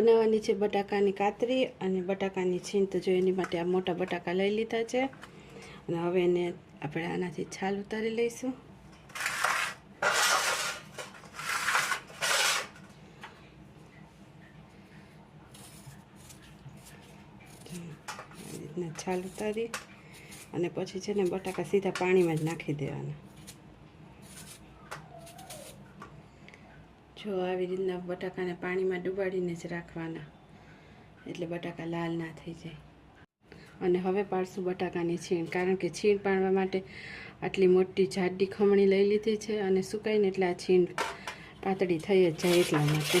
બટાકાની કાતરી અને બટાકાની છીણ તો જો એની માટે આ મોટા બટાકા લઈ લીધા છે. અને હવે એને આપણે આનાથી છાલ ઉતારી લઈશું. રીતના છાલ ઉતારી અને પછી છે ને બટાકા સીધા પાણીમાં જ નાખી દેવાના. જો આવી રીતના બટાકાને પાણીમાં ડુબાડીને જ રાખવાના. એટલે બટાકા લાલ ના થઈ જાય. અને હવે પાડશું બટાકાની છીણ, કારણ કે છીણ પાડવા માટે આટલી મોટી જાડી ખમણી લઈ લીધી છે અને સુકાઈને એટલે આ છીણ પાતળી થઈ જ જાય એટલા માટે.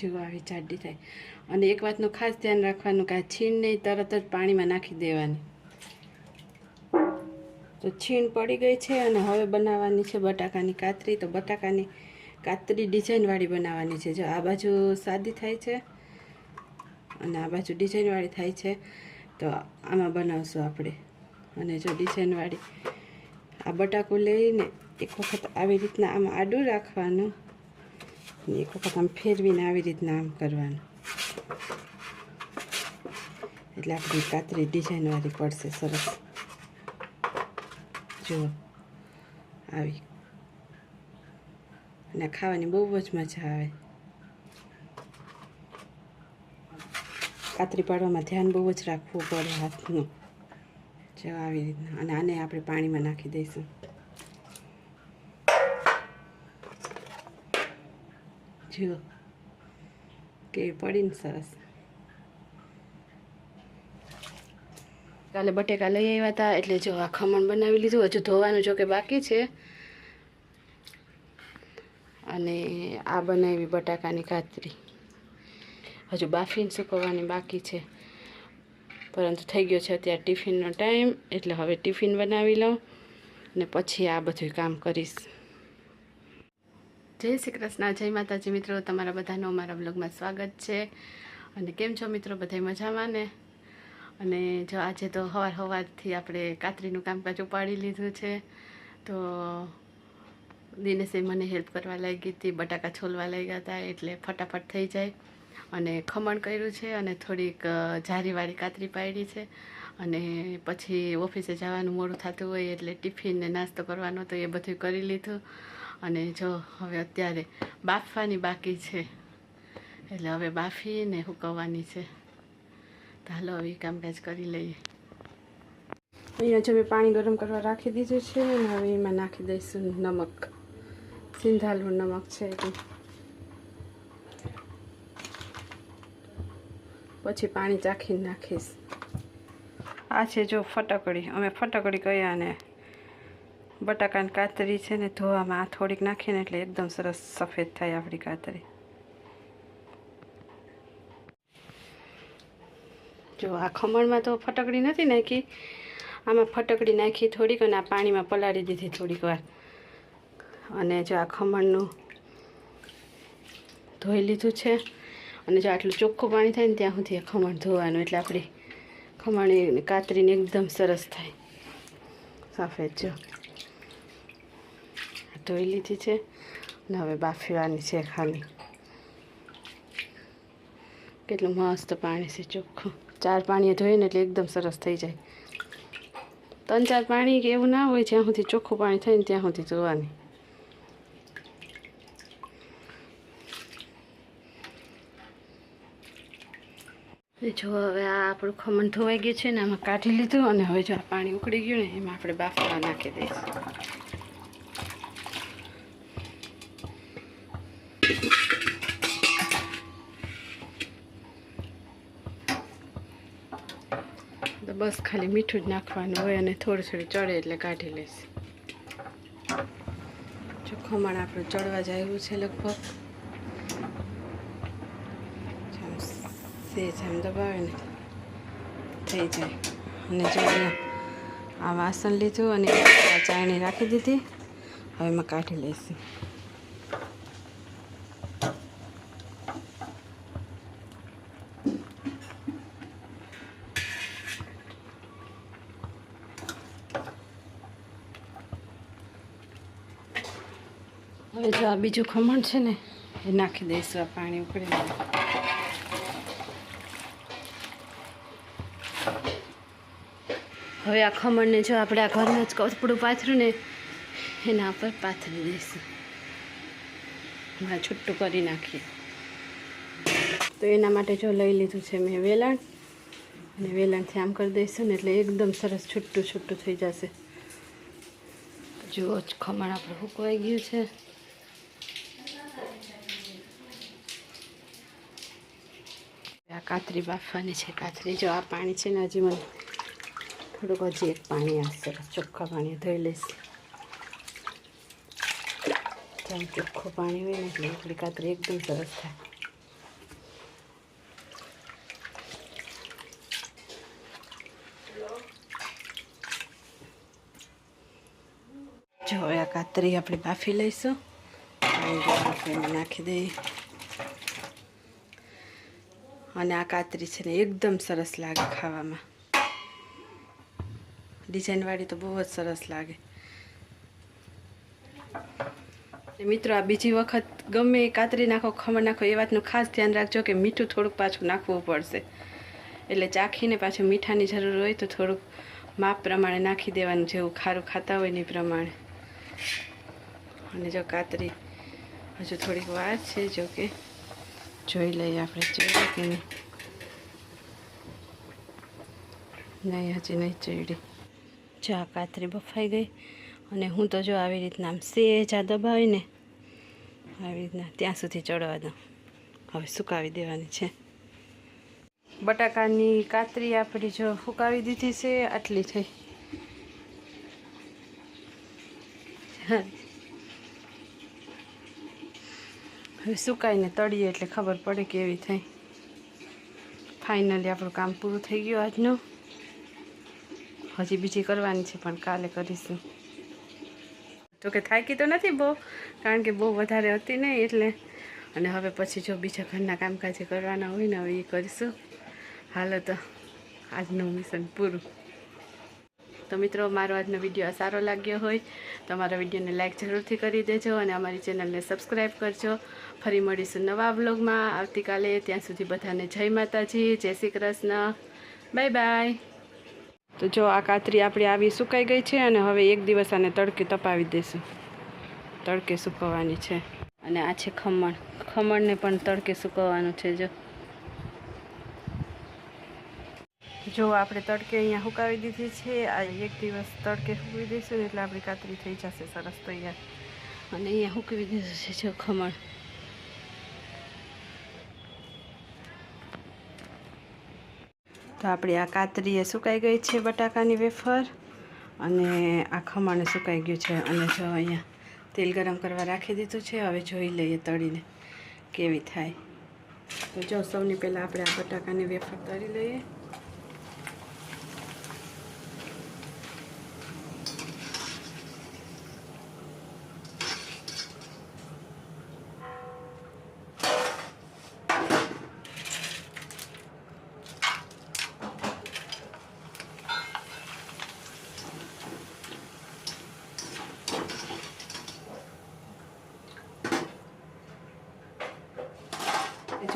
જો આવી જાડી થાય. અને એક વાતનું ખાસ ધ્યાન રાખવાનું કે આ છીણ નહીં તરત જ પાણીમાં નાખી દેવાની. તો છીણ પડી ગઈ છે અને હવે બનાવવાની છે બટાકાની કાતરી. તો બટાકાની કાતરી ડિઝાઇનવાળી બનાવવાની છે. જો આ બાજુ સાદી થાય છે અને આ બાજુ ડિઝાઇનવાળી થાય છે, તો આમાં બનાવશું આપણે. અને જો ડિઝાઇનવાળી આ બટાકું લઈને એક વખત આવી રીતના આમાં આડું રાખવાનું. એક વખત આમ ફેરવીને આવી રીતના આમ કરવાનું. એટલે આપણી કાતરી ડિઝાઇનવાળી પડશે સરસ. જુઓ આવી. અને ખાવાની બહુ જ મજા આવે. કાતરી પાડવામાં ધ્યાન બહુ જ રાખવું પડે હાથનું. જો આવી રીતના. અને આને આપણે પાણીમાં નાખી દઈશું. જુઓ કે પડીને સરસ. કાલે બટેકા લઈ આવ્યા હતા એટલે જો આ ખમણ બનાવી લીધું, હજુ ધોવાનું જો કે બાકી છે. અને આ બનાવી બટાકાની કાતરી હજુ બાફીને સુકવવાની બાકી છે. પરંતુ થઈ ગયો છે અત્યારે ટિફિનનો ટાઈમ, એટલે હવે ટિફિન બનાવી લઉં ને પછી આ બધું કામ કરીશ. જય શ્રી કૃષ્ણ, જય માતાજી મિત્રો. તમારા બધાનો અમારા બ્લોગમાં સ્વાગત છે. અને કેમ છો મિત્રો? બધા મજામાં ને? અને જો આજે તો હવાર હવારથી આપણે કાતરીનું કામકાજ ઉપાડી લીધું છે. તો દિનેશે મને હેલ્પ કરવા લાગી હતી, બટાકા છોલવા લાગ્યા હતા એટલે ફટાફટ થઈ જાય. અને ખમણ કર્યું છે અને થોડીક જારીવાળી કાતરી પાડી છે. અને પછી ઓફિસે જવાનું મોડું થતું હોય એટલે ટિફિન ને નાસ્તો કરવાનો તો એ બધું કરી લીધું. અને જો હવે અત્યારે બાફવાની બાકી છે. એટલે હવે બાફીને હુકવવાની છે. તો હાલો હવે કામકાજ કરી લઈએ. અહીંયા જો મેં પાણી ગરમ કરવા રાખી દીધું છે અને હવે એમાં નાખી દઈશું નમક. સિંધાલું નમક છે એટલે પછી પાણી ચાખીને નાખીશ. આ છે જો ફટકડી. અમે ફટકડી કહીએ અને બટાકાની કાતરી છે ને ધોવામાં આ થોડીક નાખીને એટલે એકદમ સરસ સફેદ થાય આપણી કાતરી. જો આ ખમણમાં તો ફટકડી નથી નાખી, આમાં ફટકડી નાખી થોડીક અને આ પાણીમાં પલાળી દીધી થોડીક વાર. અને જો આ ખમણનું ધોઈ લીધું છે અને જો આટલું ચોખ્ખું પાણી થાય ને ત્યાં સુધી ખમણ ધોવાનું એટલે આપણી ખમણ કાતરીને એકદમ સરસ થાય. સફેદ જો. ધોઈ લીધી છે અને હવે બાફવાની છે ખાલી. કેટલું મસ્ત પાણી છે, ચોખ્ખું. ચાર પાણીએ ધોઈને એટલે એકદમ સરસ થઈ જાય. ત્રણ ચાર પાણી કે એવું ના હોય, જ્યાં સુધી ચોખ્ખું પાણી થાય ને ત્યાં સુધી ધોવાની. જો હવે આ આપણું ખમણ ધોવાઈ ગયું છે ને, આમાં કાઢી લીધું અને હવે જો આ પાણી ઉકળી ગયું ને, એમાં આપણે બાફવા નાખી દઈશું. તો બસ ખાલી મીઠું જ નાખવાનું હોય અને થોડું થોડું ચડે એટલે કાઢી લઈશ. જો ખમણ આપણું ચડવા જાય એવું છે લગભગ. સેજ આમ દબાવે ને થઈ જાય. અને જો આ વાસણ લીધું અને ચાણી રાખી દીધી. હવે એમાં કાઢી લઈશું. હવે જો આ બીજું ખમણ છે ને, એ નાખી દઈશું આ પાણી ઉકળે હવે આ ખમણને જો આપણે આ ઘરમાં જ કપડું પાથર્યું ને, એના પર પાથરી દઈશું. હમણાં છૂટું કરી નાખીએ. તો એના માટે જો લઈ લીધું છે મેં વેલણ. અને વેલણથી આમ કરી દઈશું ને એટલે એકદમ સરસ છૂટું છૂટું થઈ જશે. જુઓ ખમણ આપણું હુકવાઈ ગયું છે. આ કાતરી બાફવાની છે, કાતરી. જો આ પાણી છે ને, હજી મને થોડુંક હજી એક પાણી આવશે. ચોખ્ખા પાણી ધોઈ લઈશ. ત્યાં ચોખ્ખું પાણી હોય ને, એટલે આપણી કાતરી એકદમ સરસ થાય. જો આ કાતરી આપણે બાફી લઈશું. નાખી દઈએ. અને આ કાતરી છે ને એકદમ સરસ લાગે ખાવામાં. ડિઝાઇનવાળી તો બહુ જ સરસ લાગે. મિત્રો, આ બીજી વખત ગમે કાતરી નાખો, ખમણ નાખો, એ વાતનું ખાસ ધ્યાન રાખજો કે મીઠું થોડુંક પાછું નાખવું પડશે. એટલે ચાખીને પાછું મીઠાની જરૂર હોય તો થોડુંક માપ પ્રમાણે નાખી દેવાનું, જેવું ખારું ખાતા હોય ને પ્રમાણે. અને જો કાતરી હજુ થોડીક વાર છે, જો કે જોઈ લઈએ આપણે જોઈએ કે નહીં, હજી નહીં ચડી ચા કાતરી બફાઈ ગઈ અને હું તો જો આવી રીતના આમ સેજા દબાવીને આવી રીતના ત્યાં સુધી ચડવા દઉં. હવે સુકાવી દેવાની છે. બટાકાની કાતરી આપણી જો ફૂકાવી દીધી છે, આટલી થઈ. હવે સુકાઈને તળીએ એટલે ખબર પડે કે એવી થઈ. ફાઇનલી આપણું કામ પૂરું થઈ ગયું આજનું. હજી બીજી કરવાની છે, પણ કાલે કરીશું. તો કે થાકી તો નથી બહુ, કારણ કે બહુ વધારે હતી નહીં એટલે. અને હવે પછી જો બીજા ઘરના કામકાજે કરવાના હોય ને, હવે એ કરીશું. હાલો તો, આજનું મિશન પૂરું. તો મિત્રો, મારો આજનો વીડિયો સારો લાગ્યો હોય, તો અમારા વિડીયોને લાઇક જરૂરથી કરી દેજો અને અમારી ચેનલને સબસ્ક્રાઈબ કરજો. ફરી મળીશું નવા વ્લોગમાં. આવતીકાલે ત્યાં સુધી બધાને જય માતાજી, જય શ્રી કૃષ્ણ. Bye bye. તો જો આ કાતરી આપણી આવી સુકાઈ ગઈ છે અને હવે એક દિવસ આને તડકે તપાવી દઈશું તડકે સૂકવવાની છે. અને આ છે ખમણ. ખમણને પણ તડકે સૂકવવાનું છે, જો. જો આપણે તડકે અહીંયા સુકાવી દીધી છે. આ એક દિવસ તડકે સૂકવી દઈશું એટલે આપણી કાતરી થઈ જશે સરસ તૈયાર. અને અહીંયા સૂકવી દીધું છે, જો ખમણ. તો આપણી આ કાતરીએ સુકાઈ ગઈ છે બટાકાની વેફર અને આ ખમણ સુકાઈ ગયું છે. અને જો અહીંયા તેલ ગરમ કરવા રાખી દીધું છે, હવે જોઈ લઈએ તળીને કેવી થાય. તો જો સૌની પહેલાં આપણે આ બટાકાની વેફર તળી લઈએ.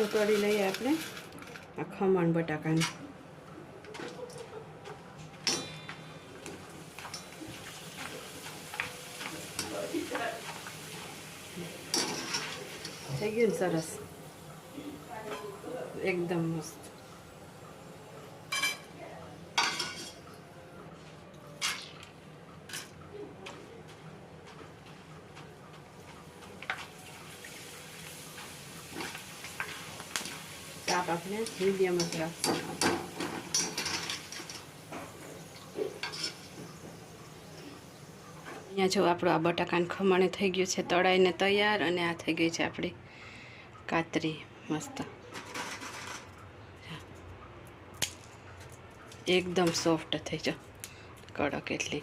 જો લઈએ આપણે આ ખમણ બટાકાની. થઈ ગયું સરસ. એકદમ મસ્ત. આપણે મીડિયમ જ અહીંયા જો આપણું આ બટાકાનું ખમણે થઈ ગયું છે તળાઈને તૈયાર અને આ થઈ ગઈ છે આપણી કાતરી મસ્ત. એકદમ સોફ્ટ થઈ જો કડક એટલી.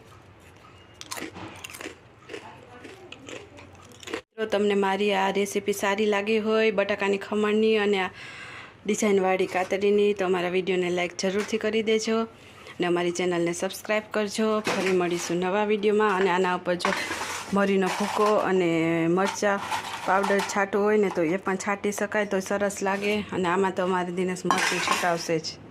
તમને મારી આ રેસીપી સારી લાગી હોય બટાકાની ખમણની અને ડિઝાઇનવાળી કાતરીની તો અમારા વિડીયોને લાઇક જરૂરથી કરી દેજો અને અમારી ચેનલને સબસ્ક્રાઈબ કરજો. ફરી મળીશું નવા વિડીયોમાં. અને આના ઉપર જો મરીનો ભૂકો અને મરચાં પાવડર છાંટવું હોય ને તો એ પણ છાંટી શકાય તો સરસ લાગે. અને આમાં તો અમારે દિનેશ મરચું છટાવશે જ.